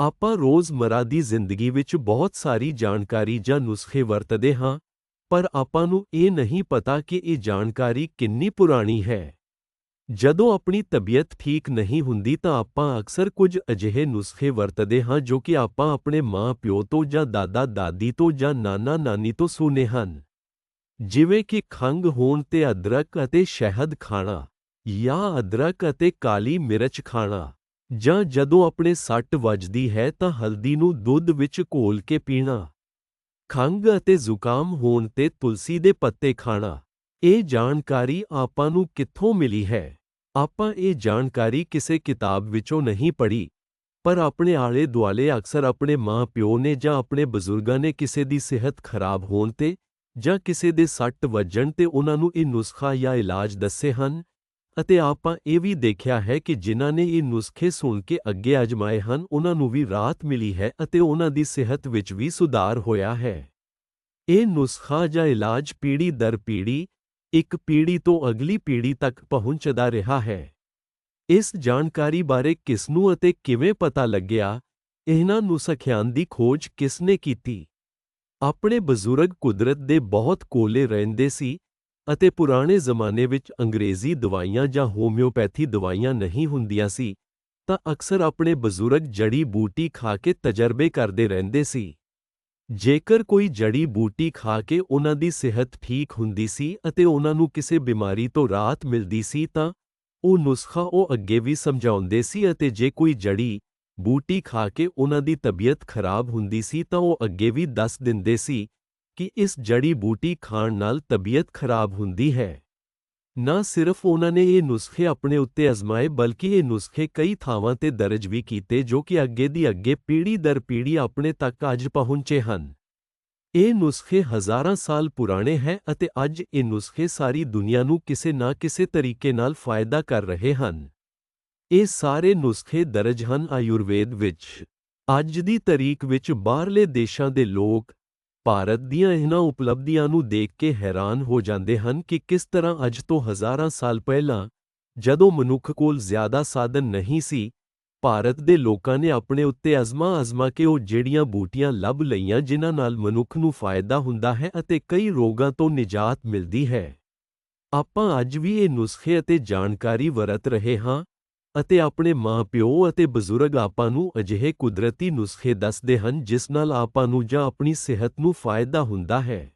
ਆਪਾਂ ਰੋਜ਼ਮਰਾ ਦੀ ਜ਼ਿੰਦਗੀ ਵਿੱਚ ਬਹੁਤ ਸਾਰੀ ਜਾਣਕਾਰੀ ਜਾਂ ਨੁਸਖੇ ਵਰਤਦੇ ਹਾਂ, ਪਰ ਆਪਾਂ ਨੂੰ ਇਹ ਨਹੀਂ ਪਤਾ ਕਿ ਇਹ ਜਾਣਕਾਰੀ ਕਿੰਨੀ ਪੁਰਾਣੀ ਹੈ। ਜਦੋਂ ਆਪਣੀ ਤਬੀਅਤ ਠੀਕ ਨਹੀਂ ਹੁੰਦੀ ਤਾਂ ਆਪਾਂ ਅਕਸਰ ਕੁਝ ਅਜਿਹੇ ਨੁਸਖੇ ਵਰਤਦੇ ਹਾਂ ਜੋ ਕਿ ਆਪਾਂ ਆਪਣੇ ਮਾਂ-ਪਿਓ ਤੋਂ ਜਾਂ ਦਾਦਾ-ਦਾਦੀ ਤੋਂ ਜਾਂ ਨਾਨਾ-ਨਾਨੀ ਤੋਂ ਸੁਨੇ ਹਨ। ਜਿਵੇਂ ਕਿ ਖੰਘ ਹੋਣ ਤੇ ਅਦਰਕ ਅਤੇ ਸ਼ਹਿਦ ਖਾਣਾ ਜਾਂ ਅਦਰਕ ਅਤੇ ਕਾਲੀ ਮਿਰਚ ਖਾਣਾ। ਜਾਂ ਜਦੋਂ ਆਪਣੇ ਸੱਟ ਵੱਜਦੀ ਹੈ ਤਾਂ ਹਲਦੀ ਨੂੰ ਦੁੱਧ ਵਿੱਚ ਘੋਲ ਕੇ ਪੀਣਾ। ਖੰਘ ਅਤੇ ਜ਼ੁਕਾਮ ਹੋਣ ਤੇ ਤੁਲਸੀ ਦੇ ਪੱਤੇ ਖਾਣਾ। ਇਹ ਜਾਣਕਾਰੀ ਆਪਾਂ ਨੂੰ ਕਿੱਥੋਂ ਮਿਲੀ ਹੈ? ਆਪਾਂ ਇਹ ਜਾਣਕਾਰੀ ਕਿਸੇ ਕਿਤਾਬ ਵਿੱਚੋਂ ਨਹੀਂ ਪੜ੍ਹੀ। ਪਰ ਆਪਣੇ ਆਲੇ ਦੁਆਲੇ ਅਕਸਰ ਆਪਣੇ ਮਾਂ-ਪਿਓ ਨੇ ਜਾਂ ਆਪਣੇ ਬਜ਼ੁਰਗਾਂ ਨੇ ਕਿਸੇ ਦੀ ਸਿਹਤ ਖਰਾਬ ਹੋਣ ਤੇ ਜਾਂ ਕਿਸੇ ਦੇ ਸੱਟ ਵੱਜਣ ਤੇ ਉਹਨਾਂ ਨੂੰ ਇਹ ਨੁਸਖਾ ਜਾਂ ਇਲਾਜ ਦੱਸੇ ਹਨ। ਅਤੇ ਆਪਾਂ ਇਹ ਵੀ ਦੇਖਿਆ ਹੈ ਕਿ ਜਿਨ੍ਹਾਂ ਨੇ ਇਹ ਨੁਸਖੇ ਸੁਣ ਕੇ ਅੱਗੇ ਅਜਮਾਏ ਹਨ, ਉਹਨਾਂ ਨੂੰ ਵੀ ਰਾਹਤ ਮਿਲੀ ਹੈ ਅਤੇ ਉਹਨਾਂ ਦੀ ਸਿਹਤ ਵਿੱਚ ਵੀ ਸੁਧਾਰ ਹੋਇਆ ਹੈ। ਇਹ ਨੁਸਖਾ ਜਾਂ ਇਲਾਜ ਪੀੜ੍ਹੀ ਦਰ ਪੀੜ੍ਹੀ, ਇੱਕ ਪੀੜ੍ਹੀ ਤੋਂ ਅਗਲੀ ਪੀੜ੍ਹੀ ਤੱਕ ਪਹੁੰਚਦਾ ਰਿਹਾ ਹੈ। ਇਸ ਜਾਣਕਾਰੀ ਬਾਰੇ ਕਿਸ ਨੂੰ ਅਤੇ ਕਿਵੇਂ ਪਤਾ ਲੱਗਿਆ, ਇਹਨਾਂ ਨੁਸਖਿਆਂ ਦੀ ਖੋਜ ਕਿਸ ਨੇ ਕੀਤੀ? ਆਪਣੇ ਬਜ਼ੁਰਗ ਕੁਦਰਤ ਦੇ ਬਹੁਤ ਕੋਲੇ ਰਹਿੰਦੇ ਸੀ ਅਤੇ ਪੁਰਾਣੇ ਜ਼ਮਾਨੇ ਵਿੱਚ ਅੰਗਰੇਜ਼ੀ ਦਵਾਈਆਂ ਜਾਂ ਹੋਮਿਓਪੈਥੀ ਦਵਾਈਆਂ ਨਹੀਂ ਹੁੰਦੀਆਂ ਸੀ, ਤਾਂ ਅਕਸਰ ਆਪਣੇ ਬਜ਼ੁਰਗ ਜੜੀ ਬੂਟੀ ਖਾ ਕੇ ਤਜਰਬੇ ਕਰਦੇ ਰਹਿੰਦੇ ਸੀ। ਜੇਕਰ ਕੋਈ ਜੜੀ ਬੂਟੀ ਖਾ ਕੇ ਉਹਨਾਂ ਦੀ ਸਿਹਤ ਠੀਕ ਹੁੰਦੀ ਸੀ ਅਤੇ ਉਹਨਾਂ ਨੂੰ ਕਿਸੇ ਬਿਮਾਰੀ ਤੋਂ ਰਾਹਤ ਮਿਲਦੀ ਸੀ, ਤਾਂ ਉਹ ਨੁਸਖਾ ਉਹ ਅੱਗੇ ਵੀ ਸਮਝਾਉਂਦੇ ਸੀ ਅਤੇ ਜੇ ਕੋਈ ਜੜੀ ਬੂਟੀ ਖਾ ਕੇ ਉਹਨਾਂ ਦੀ ਤਬੀਅਤ ਖਰਾਬ ਹੁੰਦੀ ਸੀ, ਤਾਂ ਉਹ ਅੱਗੇ ਵੀ ਦੱਸ ਦਿੰਦੇ ਸੀ ਕਿ ਇਸ ਜੜੀ ਬੂਟੀ ਖਾਣ ਨਾਲ ਤਬੀਅਤ ਖਰਾਬ ਹੁੰਦੀ ਹੈ। ਨਾ ਸਿਰਫ ਉਹਨਾਂ ਨੇ ਇਹ ਨੁਸਖੇ ਆਪਣੇ ਉੱਤੇ ਅਜ਼ਮਾਏ, ਬਲਕਿ ਇਹ ਨੁਸਖੇ ਕਈ ਥਾਵਾਂ ਤੇ ਦਰਜ ਵੀ ਕੀਤੇ ਜੋ ਕਿ ਅੱਗੇ ਦੀ ਅੱਗੇ ਪੀੜ੍ਹੀ ਦਰ ਪੀੜ੍ਹੀ ਆਪਣੇ ਤੱਕ ਅੱਜ ਪਹੁੰਚੇ ਹਨ। ਇਹ ਨੁਸਖੇ ਹਜ਼ਾਰਾਂ ਸਾਲ ਪੁਰਾਣੇ ਹੈ ਅਤੇ ਅੱਜ ਇਹ ਨੁਸਖੇ ਸਾਰੀ ਦੁਨੀਆ ਨੂੰ ਕਿਸੇ ਨਾ ਕਿਸੇ ਤਰੀਕੇ ਨਾਲ ਫਾਇਦਾ ਕਰ ਰਹੇ ਹਨ। ਇਹ ਸਾਰੇ ਨੁਸਖੇ ਦਰਜ ਹਨ ਆਯੁਰਵੇਦ ਵਿੱਚ। ਅੱਜ ਦੀ ਤਾਰੀਖ ਵਿੱਚ ਬਾਹਰਲੇ ਦੇਸ਼ਾਂ ਦੇ ਲੋਕ ਭਾਰਤ ਦੀਆਂ ਇਹਨਾਂ ਉਪਲਬਧੀਆਂ ਨੂੰ ਦੇਖ ਕੇ ਹੈਰਾਨ ਹੋ ਜਾਂਦੇ ਹਨ ਕਿ ਕਿਸ ਤਰ੍ਹਾਂ ਅੱਜ ਤੋਂ ਹਜ਼ਾਰਾਂ ਸਾਲ ਪਹਿਲਾਂ ਜਦੋਂ ਮਨੁੱਖ ਕੋਲ ਜ਼ਿਆਦਾ ਸਾਧਨ ਨਹੀਂ ਸੀ, ਭਾਰਤ ਦੇ ਲੋਕਾਂ ਨੇ ਆਪਣੇ ਉੱਤੇ ਅਜ਼ਮਾ-ਅਜ਼ਮਾ ਕੇ ਉਹ ਜਿਹੜੀਆਂ ਬੂਟੀਆਂ ਲੱਭ ਲਈਆਂ ਜਿਨ੍ਹਾਂ ਨਾਲ ਮਨੁੱਖ ਨੂੰ ਫਾਇਦਾ ਹੁੰਦਾ ਹੈ ਅਤੇ ਕਈ ਰੋਗਾਂ ਤੋਂ ਨਿਜਾਤ ਮਿਲਦੀ ਹੈ। ਆਪਾਂ ਅੱਜ ਵੀ ਇਹ ਨੁਸਖੇ ਅਤੇ ਜਾਣਕਾਰੀ ਵਰਤ ਰਹੇ ਹਾਂ ਅਤੇ ਆਪਣੇ ਮਾਂ-ਪਿਓ ਅਤੇ ਬਜ਼ੁਰਗ ਆਪਾਂ ਨੂੰ ਅਜਿਹੇ ਕੁਦਰਤੀ ਨੁਸਖੇ ਦੱਸਦੇ ਹਨ ਜਿਸ ਨਾਲ ਆਪਾਂ ਨੂੰ ਜਾਂ ਆਪਣੀ ਸਿਹਤ ਨੂੰ ਫਾਇਦਾ ਹੁੰਦਾ ਹੈ।